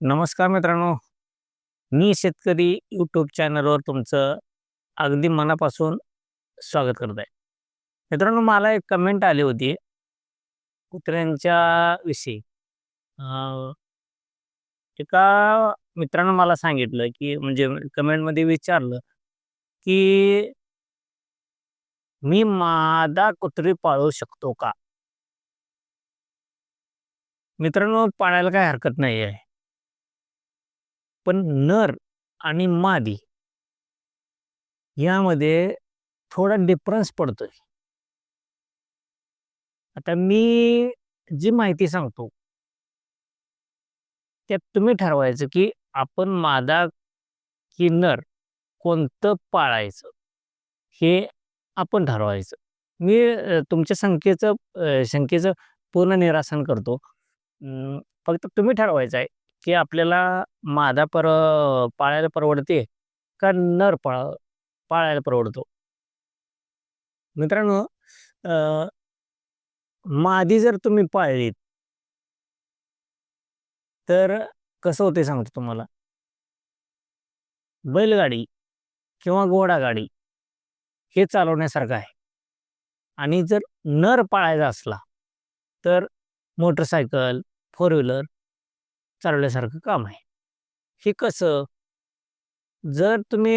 नमस्कार मित्रांनो. मी शेतकरी यूट्यूब चॅनलवर तुमचं अगदी मनापासून स्वागत करत आहे. मित्रांनो मला एक कमेंट आली होती. कुत्र्यांच्या विषयी. एका मित्रानं मला सांगितलं की म्हणजे कमेंटमध्ये विचारलं की मी मादा कुत्री पाळू शकतो का? मित्रांनो पाळायला काही हरकत नाही आहे पण नर आणि मादी यामध्ये थोडा डिफरन्स पडतोय. आता मी जी माहिती सांगतो त्यात तुम्ही ठरवायचं की आपण मादा की नर कोणतं पाळायचं हे आपण ठरवायचं. मी तुमच्या संख्येचं शंकेचं पूर्ण निरासन करतो. अं, फक्त तुम्ही ठरवायचं आहे की आपल्याला मादा पर पाळायला परवडते का नर पाळ पाळायला परवडतो? मित्रांनो अ, मादी जर तुम्ही पाळलीत तर कसं होते सांगतो तुम्हाला. बैलगाडी किंवा घोडागाडी हे चालवण्यासारखं आहे. आणि जर नर पाळायचा असला तर मोटरसायकल फोर व्हीलर चालवल्यासारखं काम आहे. हे कसं? जर तुम्ही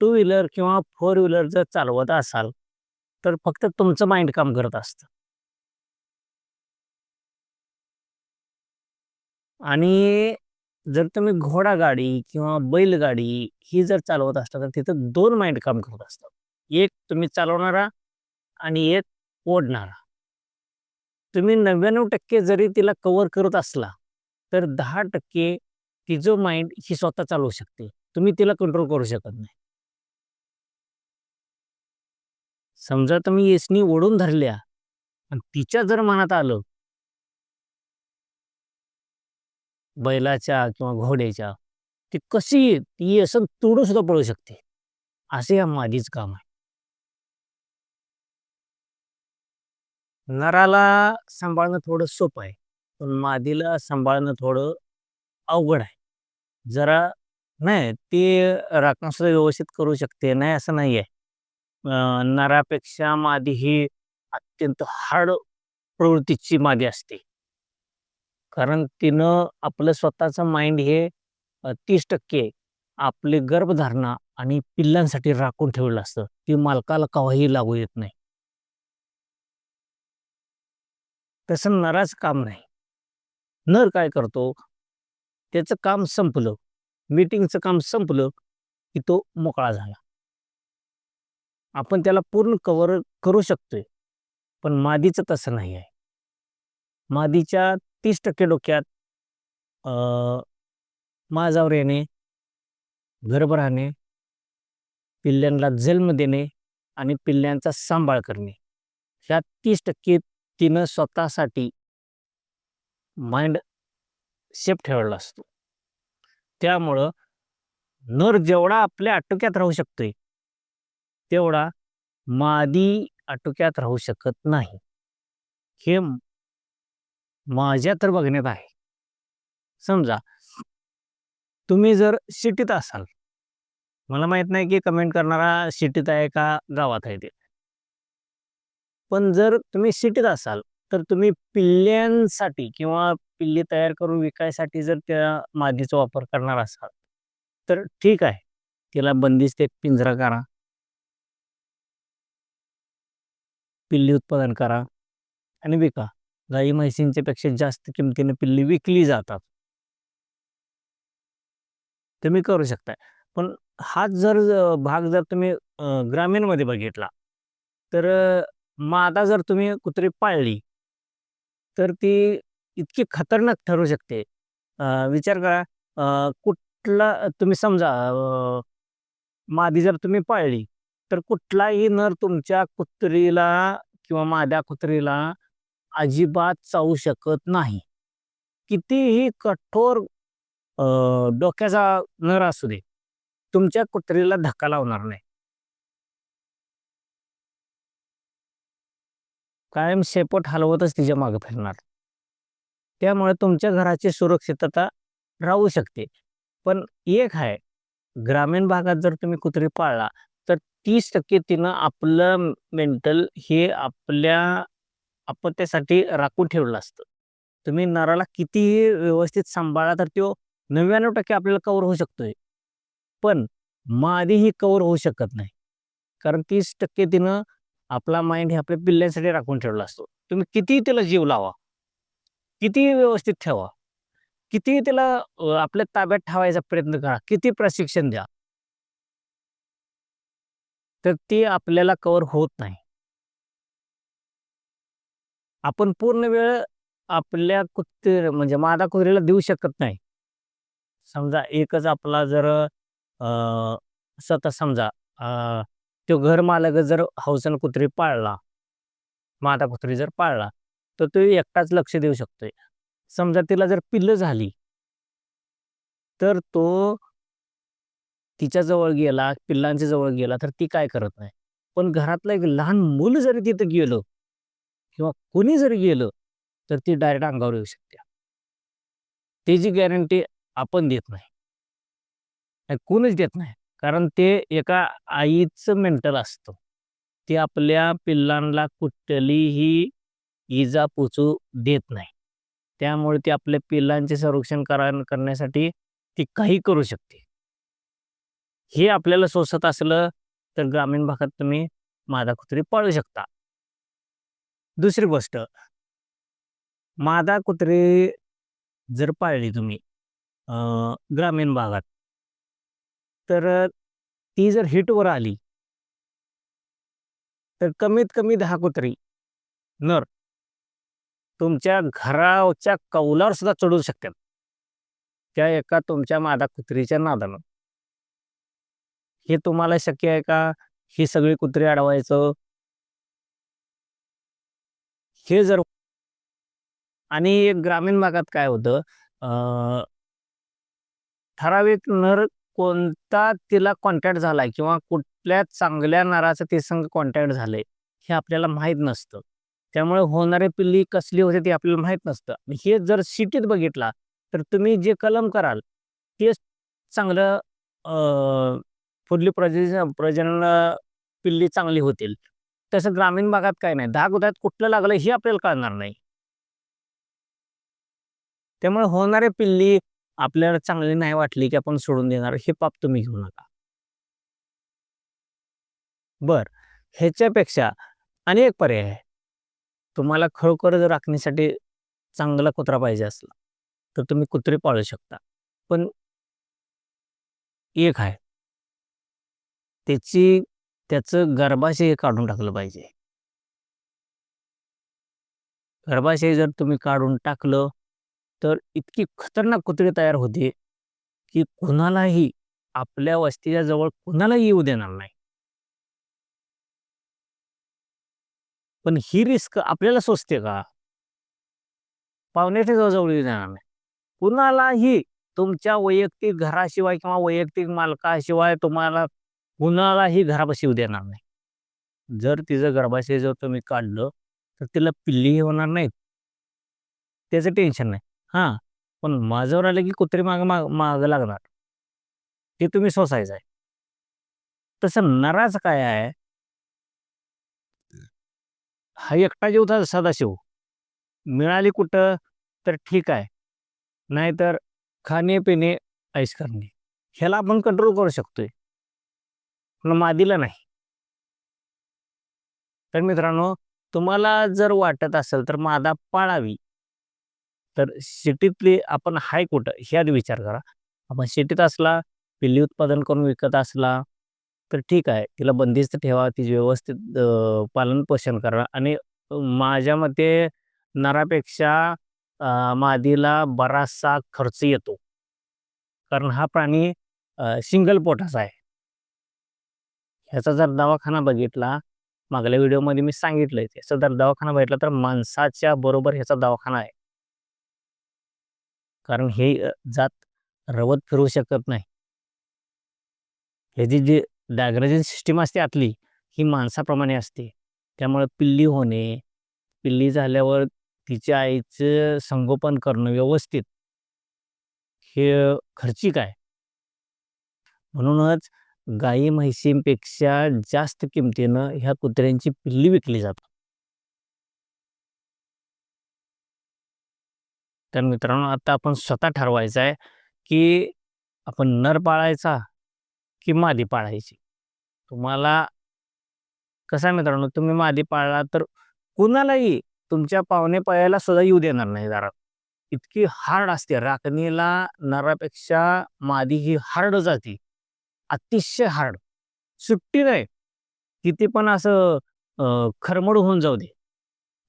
टू व्हीलर किंवा फोर व्हीलर जर चालवत असाल तर फक्त तुमचं माइंड काम करत असतं. आणि जर तुम्ही घोडागाडी किंवा बैलगाडी ही जर चालवत असता तर तिथं दोन माइंड काम करत असतात एक तुम्ही चालवणारा आणि एक ओढणारा. तुम्ही नव्याण्णव टक्के जरी तिला कव्हर करत असला तर दहा टक्के तिचं माइंड ही स्वतः चालवू शकते. तुम्ही तिला कंट्रोल करू शकत नाही. समजा तुम्ही येसनी ओढून धरल्या आणि तिच्या जर मनात आलं बैलाच्या किंवा घोड्याच्या ती कशी ती असं तोडून सुद्धा पळू शकते. असे या मादीच काम आहे. नराला सांभाळणं थोडं सोपं आहे. पण मादीला सांभाळणं थोडं अवघड आहे. जरा नाही ती राखण सुद्धा व्यवस्थित करू शकते नाही असं नाही आहे नरापेक्षा मादी ही अत्यंत हार्ड प्रवृत्तीची मादी असते. कारण तिनं आपलं स्वतःचं माइंड हे तीस टक्के आपली गर्भधारणा आणि पिल्लांसाठी राखून ठेवलं असतं. ती मालकाला केव्हाही लागू येत नाही. तसं नराच काम नाही. नर काय करतो? त्याचं काम संपलं. मीटिंगचं काम संपलं की तो मोकळा झाला. आपण त्याला पूर्ण कव्हर करू शकतोय पण मादीचं तसं नाही आहे. मादीच्या तीस टक्के डोक्यात अ, माझावर येणे गर्भ राहणे पिल्ल्यांना जन्म देणे आणि पिल्ल्यांचा सांभाळ करणे ह्या तीस टक्के तिनं स्वतःसाठी माइंड सेफ ठेवायला असतो. त्यामुळं नर जेवढा आपल्या आटोक्यात राहू शकतोय तेवढा मादी आटोक्यात राहू शकत नाही. हे माझ्या तर बघण्यात आहे. समजा तुम्ही जर सिटीत असाल मला माहीत नाही की कमेंट करणारा सिटीत आहे का गावात आहे ते. पण जर तुम्ही सिटीत असाल तर तुम्ही पिल्ल्यांसाठी किंवा पिल्ले तयार करून विकायसाठी जर त्या मादीचा वापर करणार असाल तर ठीक आहे. तिला बंदिस्त एक पिंजरा करा. पिल्ली उत्पादन करा आणि विका. गाई म्हैसींच्या पेक्षा जास्त किमतीने पिल्ली विकली जातात. तुम्ही करू शकताय. पण हाच जर भाग जर तुम्ही ग्रामीणमध्ये बघितला तर मादा जर तुम्ही कुत्री पाळली तर ती इतकी खतरनाक ठरू शकते. विचार करा कुठला तुम्ही समजा मादी जर तुम्ही पाळली तर कुठलाही नर तुमच्या कुत्रीला किंवा माद्या कुत्रीला अजिबात चावू शकत नाही. कितीही कठोर डोक्याचा नर असू दे तुमच्या कुत्रीला धक्का लावणार नाही. कायम शेपट हलवतच तिच्यामागे फिरणार त्यामुळे तुमच्या घराची सुरक्षितता राहू शकते. पण एक आहे, ग्रामीण भागात जर तुम्ही कुत्री पाळला, तर 30% तिनं आपलं मेंटल हे आपल्या अपत्यासाठी राखून ठेवलं असतं. तुम्ही नराला कितीही व्यवस्थित सांभाळा तर तो 99% आपल्याला कव्हर होऊ शकतोय. पण मादी ही कव्हर होऊ शकत नाही. कारण 30% तिनं आपला माइंड हे आपल्या पिल्ल्यांसाठी राखून ठेवला असतो. तुम्ही कितीही त्याला जीव लावा, कितीही व्यवस्थित ठेवा, कितीही त्याला आपल्या ताब्यात ठेवायचा प्रयत्न करा, किती प्रशिक्षण द्या. तर ते आपल्याला कव्हर होत नाही. आपण पूर्ण वेळ आपल्या कुत्रे म्हणजे मादा कुत्रीला देऊ शकत नाही. समजा एकच आपला जर स्वतः समजा तो घर मालक जर हौसन कुत्री पाळला, मादा कुत्री जर पाळला, तर तो एकटाच लक्ष देऊ शकतोय. समजा तिला जर पिल्ल झाली, तर तो तिच्या जवळ गेला, पिल्लांच्या जवळ गेला, तर ती काय करत नाही. पण घरातलं एक लहान मूल जरी तिथं गेलं किंवा कोणी जरी गेलं, तर ती डायरेक्ट अंगावर येऊ शकते. त्याची गॅरंटी आपण देत नाही. नाही कोणीच देत नाही. कारण ते एका आईचं मेंटल असतं. ते आपल्या पिल्लांना कुठलीही इजा पोचू देत नाही. त्यामुळे ती आपल्या पिल्लांचे संरक्षण करा करण्यासाठी ती काही करू शकते. हे आपल्याला सोसत असलं, तर ग्रामीण भागात तुम्ही मादा कुत्री पाळू शकता. दुसरी गोष्ट, मादा कुत्री जर पाळली तुम्ही ग्रामीण भागात, तर ती जर हिटवर आली तर कमीत कमी दहा कुत्री, नर तुमच्या घराच्या कौलावर सुद्धा चढू शकतात. त्या एका तुमच्या मादा कुत्रीच्या नादानं. हे तुम्हाला शक्य आहे का? ही सगळी कुत्री अडवायचं? हे जर आणि एक ग्रामीण भागात काय होतं ठराविक नर कोणता तिला कॉन्टॅक्ट झालाय किंवा कुठल्या चांगल्या नराचं तिच्यासंग कॉन्टॅक्ट झालंय, हे आपल्याला माहीत नसतं. त्यामुळे होणारी पिल्ली कसली होते ते आपल्याला माहीत नसतं. हे जर सिटीत बघितला, तर तुम्ही जे कलम कराल, तेच चांगलं पुढली प्रजनन प्रजनन पिल्ली चांगली होतील. तसं ग्रामीण भागात काही नाही. दहा गोदात कुठलं लागलं हे आपल्याला कळणार नाही. त्यामुळे होणारे पिल्ली आपल्याला चांगली नाही वाटली, की आपण सोडून देणार, हे पाप तुम्ही घेऊ नका. बर ह्याच्यापेक्षा आणि एक पर्याय आहे. तुम्हाला खरोखर जर राखण्यासाठी चांगला कुत्रा पाहिजे असला, तर तुम्ही कुत्री पाळू शकता. पण एक आहे. त्याची त्याचं गर्भाशय काढून टाकलं पाहिजे. गर्भाशय जर तुम्ही काढून टाकलं, तर इतकी खतरनाक कुत्री तयार होते, की कुणालाही आपल्या वस्तीच्या जवळ कुणालाही येऊ देणार नाही. पण ही रिस्क आपल्याला सोसते का? पाहुण्याच्या जवळ येऊ देणार नाही. कुणालाही तुमच्या वैयक्तिक घराशिवाय किंवा वैयक्तिक मालकाशिवाय तुम्हाला कुणालाही घरापाशी येऊ देणार नाही. जर तिचं गर्भाशय जर तुम्ही काढलं, तर तिला पिल्लीही होणार नाहीत. त्याचं टेन्शन नाही. हां, पण माझ्यावर आलं की कुत्री मागं माग मागं लागणार. ते तुम्ही सोसायचं आहे. तसं नराचं काय आहे हा एकटा जीव तर सदाशिव. मिळाली कुठं तर ठीक आहे. नाहीतर खाणे-पिणे, ऐश करणे. ह्याला आपण कंट्रोल करू शकतोय. पण मादीला नाही. तर मित्रांनो, तुम्हाला जर वाटत असेल तर मादा पाळावी. तर शेतीतली आपण आहे कुठं हे आधी विचार करा. आपण सिटीत असला, पिल्ली उत्पादन करून विकत असला, तर ठीक आहे. तिला बंदिस्त ठेवा, तिचे व्यवस्थित पालन-पोषण करा आणि माझ्या मते नरापेक्षा मादीला बराचसा खर्च येतो. कारण हा प्राणी सिंगल पोटाचा आहे. ह्याचा जर दवाखाना बघितला, मागल्या व्हिडिओमध्ये मी सांगितलंय, ह्याचा जर दवाखाना बघितला तर माणसाच्या बरोबर ह्याचा दवाखाना आहे. कारण हे जात रवत फिरू शकत नाही. ह्याची जी डायग्रेजन सिस्टीम असते आतली, ही माणसाप्रमाणे असते. त्यामुळे पिल्ली होणे, पिल्ली झाल्यावर तिच्या आईचं संगोपन करणं व्यवस्थित, हे खर्चिक आहे म्हणूनच गाई म्हैशींपेक्षा जास्त किमतीनं ह्या कुत्र्यांची पिल्ली विकली जातात तर मित्रांनो आता आपण स्वतः ठरवायचं आहे की आपण नर पाळायचा की मादी पाळायची? तुम्हाला कसा आहे मित्रांनो तुम्ही मादी पाळला तर कुणालाही तुमच्या पाहुणे पळायला सुद्धा येऊ देणार नाही दारात. इतकी हार्ड असते. राखणीला नरापेक्षा मादी ही हार्ड जाते. अतिशय हार्ड सुट्टी नाही. किती पण असं खरमड होऊन जाऊ दे.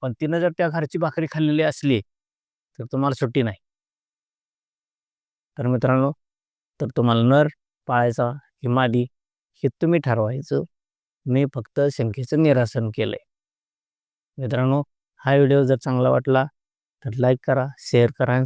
पण तिनं जर त्या घरची भाकरी खाल्लेली असली तर तुम्हाला सुट्टी नाही. तर मित्रांनो तर तुम्हाला नर पाळायचा की मादी हे तुम्ही ठरवायचं. मी फक्त शंकेचं निरासन केलंय. मित्रांनो हा व्हिडिओ जर चांगला वाटला तर लाईक करा शेअर करा आणि